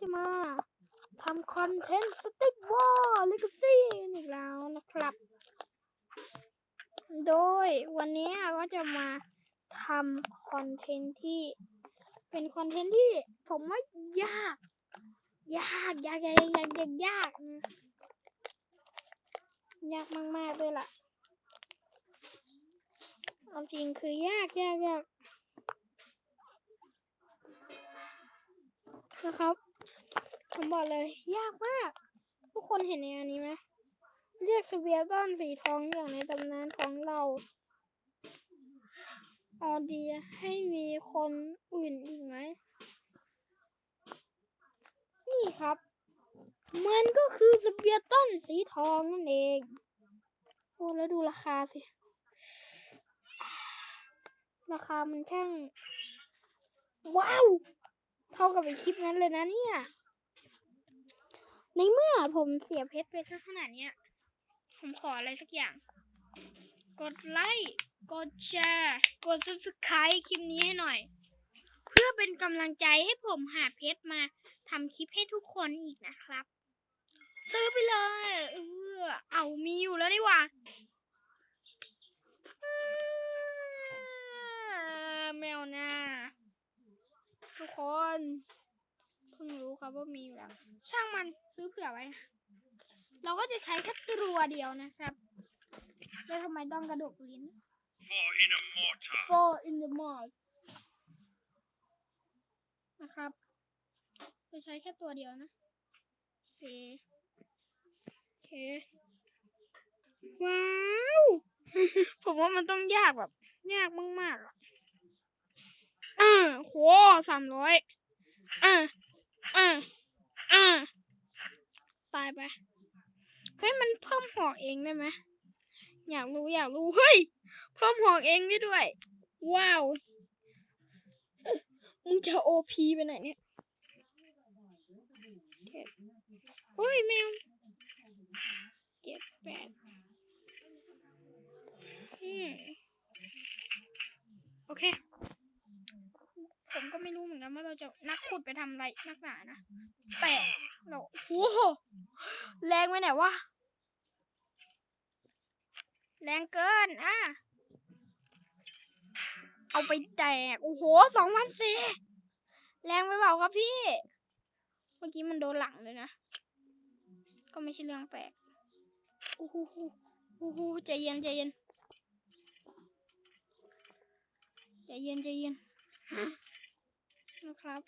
จะมาทำคอนเทนต์สติ๊กวอลลิกซี่อีกแล้วนะครับ โดยวันนี้ก็จะมาทำคอนเทนต์ที่เป็นคอนเทนต์ที่ผมว่ายาก ยากยากยากยากยากยากนะยากมากๆด้วยล่ะเอาจริงคือยากยากยากนะครับ ผมบอกเลย ยากมาก ทุกคนเห็นในอันนี้ไหมเรียกสเวียก้อนสีทองอย่างในตำนานของเราออเดียให้มีคนอื่นอีกไหม นี่ครับ มันก็คือสเปียร์ต้นสีทองนั่นเอง โอ้แล้วดูราคาสิ ราคามันช่าง ว้าว เท่ากับไอคลิปนั้นเลยนะเนี่ย ในเมื่อผมเสียเพชรไปซะขนาดเนี้ย ผมขออะไรสักอย่าง กดไลค์ กดแชร์ กด subscribe คลิปนี้ให้หน่อย เพื่อเป็นกำลังใจให้ผมหาเพชรมาทำคลิปให้ทุกคนอีกนะครับ ซื้อไปเลย เออ เอามีอยู่แล้วนี่หว่าแมวหน้าทุกคน พิ่งรู้ครับว่ามีอยู่แล้ว ช่างมันซื้อเผื่อไว้นะเราก็จะใช้แค่ตัวเดียวนะครับ แล้วทำไมต้องกระดกลิ้น Four in a mortar. four in the mouth นะครับจะใช้แค่ตัวเดียวนะโอเคโอเค ว้าว ผมว่ามันต้องยากแบบ ยากมากๆอะเออโหสามร้อยเออเออเออตายไปเฮ้ยมันเพิ่มหอกเองได้ไหมอยากรู้อยากรู้เฮ้ยเพิ่มหอกเองได้ด้วย ว้าวมึงจะโอพีไปไหนเนี่ยเจ็ดเฮ้ยแมวเจ็ดแปดอืมโอเค ผมก็ไม่รู้เหมือนกันว่าเราจะนักขุดไปทำอะไรนักหนานะ แต่เราโอ้โหแรงไปไหนวะ แรงเกิน อะ เอาไปแตก โอ้โหสองพันสี่แรงไปเปล่าครับพี่ เมื่อกี้มันโดนหลังเลยนะ ก็ไม่ใช่เรื่องแปลกโอ้โหโอ้โหใจเย็นใจเย็นใจเย็นใจเย็น นะครับ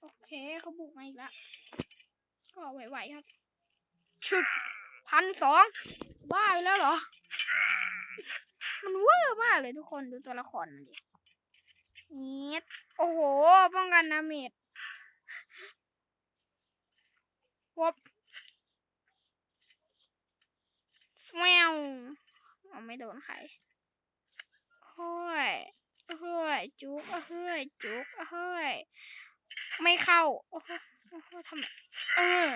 โอเคเขาบุกมาอีกแล้ว ก็ไหวๆครับ ชุดพันสองบ้าไปแล้วเหรอ มันเวอร์มากเลยทุกคนดูตัวละครมันดินี่โอ้โห ป้องกันนาเมจวบแมวเอาไม่โดนใครเฮ้ย เฮ้ยจุกเฮ้ยจุกเฮ้ยไม่เข้า โอ้โหโอ้โหทำไมเออ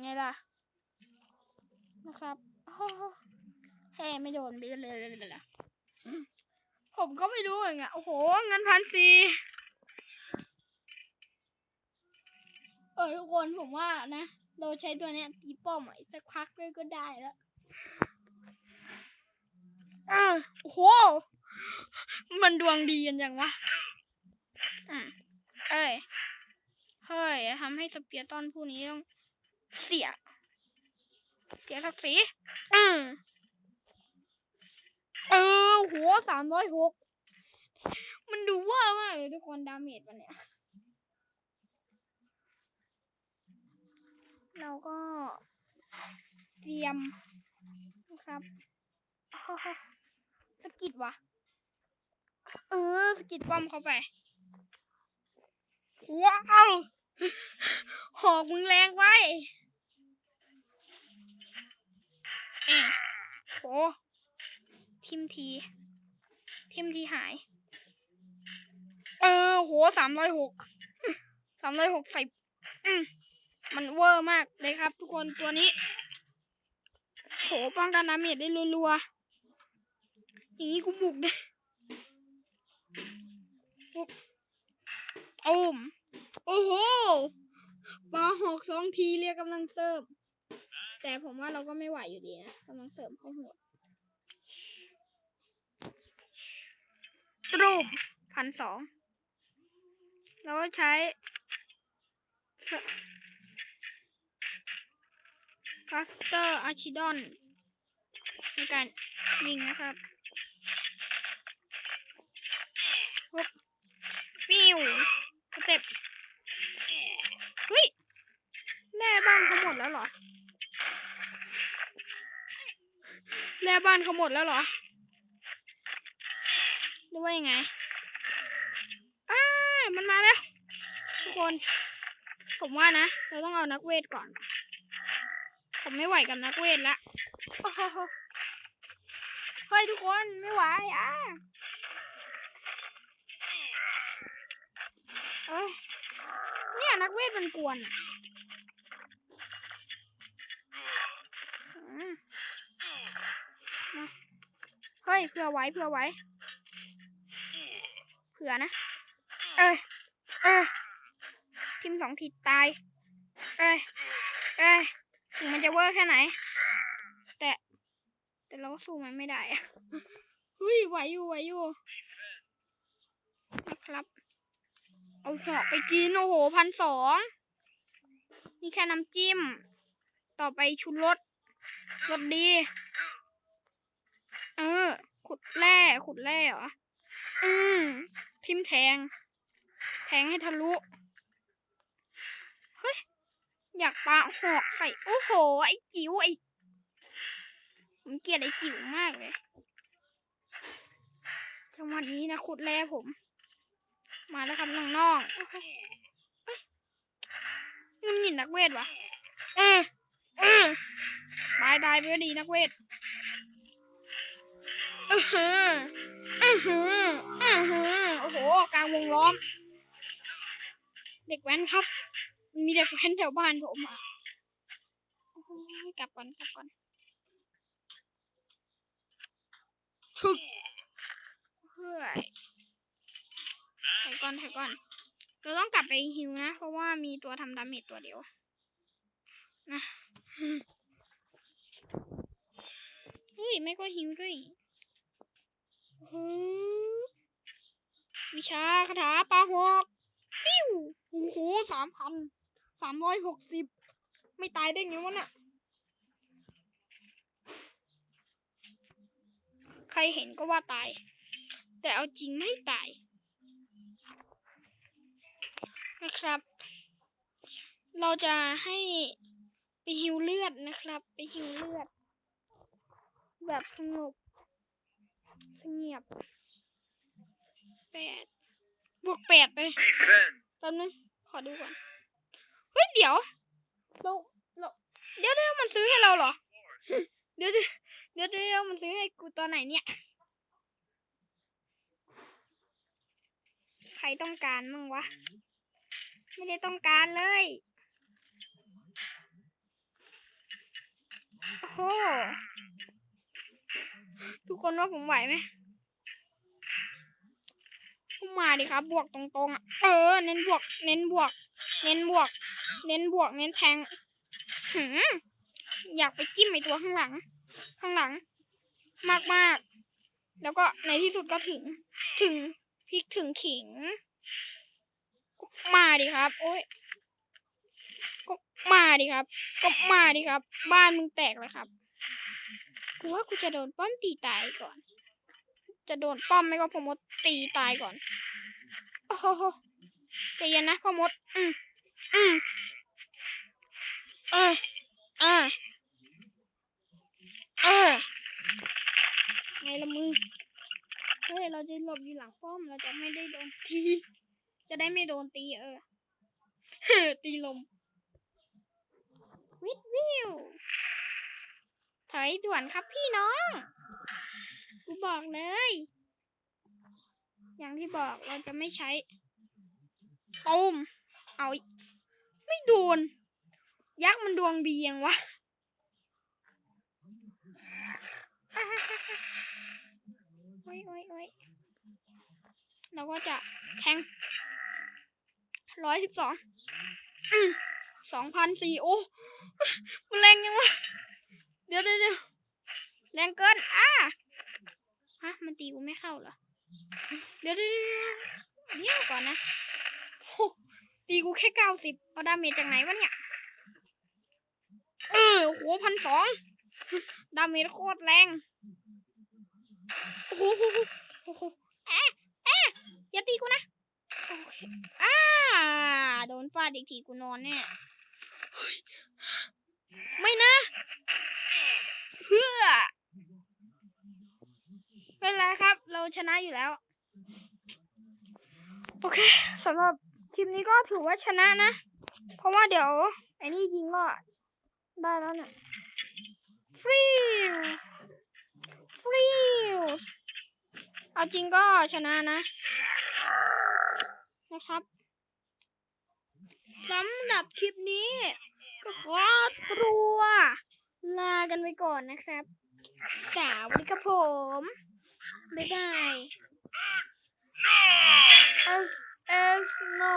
ไงล่ะ นะครับโอ้โหเฮ้ไม่โดนไปเลยเลยเลยเลยผมก็ไม่รู้เหมือนกันโอ้โห เงินพันสี่เออทุกคนผมว่านะ เราใช้ตัวเนี้ยตีป้อมอีกสักพักด้วยก็ได้แล้วอ่าโอ้โห มันดวงดีกันยังวะอะเอ้ย เฮ้ยทำให้สเปียร์ตอนผู้นี้ต้องเสีย เสียศักดิ์ศรีอืมเออหัวสามร้อยหก มันดูเว่ามากเลยทุกคนดาเมจมันเนี่ยเราก็เตรียมนะครับสกิดวะ เออสกิดป้อมเข้าไป ว้าวหอกมึงแรงไว้เอะโอ้ทิมที ทิมทีหาย เออ โหสามร้อยหก สามร้อยหกใส่มันเวอร์มากเลยครับ ทุกคนตัวนี้ โหป้องกันดาเมจได้รัวๆ อย่างนี้กูบุกได้ ปุ๊บตูมโอ้โหปาหอกสองทีเรียกกำลังเสริมแต่ผมว่าเราก็ไม่ไหวอยู่ดีนะกำลังเสริมเขาโหดตรูมพันสองเราก็ใช้คัสเตอร์อาชิดอนในการยิงนะครับปุ๊บ ฟิวสเต็ปเฮ้ยแร่บ้านเขาหมดแล้วเหรอแร่บ้านเขาหมดแล้วเหรอหรือว่ายังไงอ้ามันมาแล้ว ทุกคน ผมว่านะ เราต้องเอานักเวทก่อน ผมไม่ไหวกับนักเวทละโอ้โหเฮ้ยทุกคนไม่ไหวอะเอ้ยเนี่ยนักเวท มันกวนอะอืมเฮ้ยเผื่อไว้เผื่อไว้เผื่อนะ เอ้ยเอ้ยทิมสองทีตาย เอ้ยเอ้ยถึงมันจะเวอร์แค่ไหน แต่ แต่เราก็สู้มันไม่ได้อะเฮ้ยไหวอยู่ไหวอยู่นะครับ เอาหอกไปกิน โอ้โหพันสองนี่แค่น้ำจิ้ม ต่อไปชุดรสรสดี เออ ขุดแร่ ขุดแร่เหรอ อืมทิมแทง แทงให้ทะลุ เฮ้ย อยากปาหอกใส่ โอ้โห ไอ้จิ๋วไอ้ผมเกลียดไอ้จิ๋วมากเลยจังหวะนี้นะขุดแร่ผม มาแล้วครับน้องๆโอ้โหเอ้ยนี่มันหยินนักเวทวะเออเออตายตายไปก็ดีนักเวทอือหืออือหืออือหือโอ้โหกลางวงล้อม เด็กแว้นครับ มีเด็กแว้นแถวบ้านผมอะโอ้โหกลับก่อนกลับก่อนชึกเฮ้ยถ่ายก่อนถ่ายก่อน เราต้อง กลับไปฮิวนะ เพราะว่ามีตัวทำดาเมจตัวเดียวนะเฮ้ย ไม่ก็ฮิวด้วยฮวิชาคาถาปลาหอกปิ้วโอ้โหสามพันสามร้อยหกสิบไม่ตายได้ไงวะน่ะ ใครเห็นก็ว่าตาย แต่เอาจริงไม่ตาย นะครับ เราจะให้ไปฮิวเลือดนะครับ ไปฮิวเลือด แบบสงบสงบแปดบวกแปดไป Defend. แป๊บนึงขอดูก่อน เฮ้ย เดี๋ยวเราเราเดี๋ยวเดี๋ยวมันซื้อให้เราเหรอ เดี๋ยวเดี๋ยวเดี๋ยวเดี๋ยวมันซื้อให้กูตอนไหนเนี่ยใครต้องการมั่งวะ ไม่ได้ต้องการเลย โอ้โห ทุกคนว่าผมไหวไหมมาดิครับ บวกตรงๆอะ เออ เน้นบวก เน้นบวก เน้นบวก เน้นบวก เน้นแทงหืมอยากไปจิ้มไอตัวข้างหลัง ข้างหลัง มากมากๆแล้วก็ในที่สุดก็ถึง ถึงพริกถึงขิง มาดิครับ โอ้ยก็มาดิครับ ก็มาดิครับ บ้านมึงแตกเลยครับ กูว่ากูจะโดนป้อมตีตายก่อน จะโดนป้อมไม่ก็พมดตีตายก่อน โอ้โหใจเย็นนะพ่อมด อืมอืมเออเออเออไงละมึง เฮ้ย เราจะหลบอยู่หลังป้อม เราจะไม่ได้โดนตี จะได้ไม่โดนตีเออเฮ้อตีลม วิดวิวถอยด่วนครับพี่น้อง กูบอกเลย อย่างที่บอกเราจะไม่ใช้ตูมเอา ไม่โดน ยักษ์มันดวงดียงวะโอ้ยโอ้ยโอ้ยเราก็จะแทง ร้อยสิบสองสองพันสี่โอ้มันแรงยังวะ เดี๋ยวเดี๋ยวเดี๋ยวแรงเกิน อ่าฮะ มันตีกูไม่เข้าเหรอ เดี๋ยวเดี๋ยวเดี๋ยวก่อนนะโอ้ตีกูแค่เก้าสิบเอาดาเมจจากไหนวะเนี่ย เออโอ้โหพันสองดาเมจโคตรแรง โอ้โหโอ้โหแอะแอะอย่าตีกูนะ โอเคอ่า โดนฟาดอีกทีกูนอนแน่เฮ้ยไม่นะ เพื่อไม่เป็นไรครับ เราชนะอยู่แล้ว โอเคสำหรับคลิปนี้ก็ถือว่าชนะนะ เพราะว่าเดี๋ยว ไอ้นี่ยิงก็ได้แล้วเนี่ยฟรีฟรีเอาจริงก็ชนะนะ นะครับ สำหรับคลิปนี้ ก็ขอตัว ลากันไปก่อนนะครับสาวัสดีครับผม บ๊ายบาย No! F F no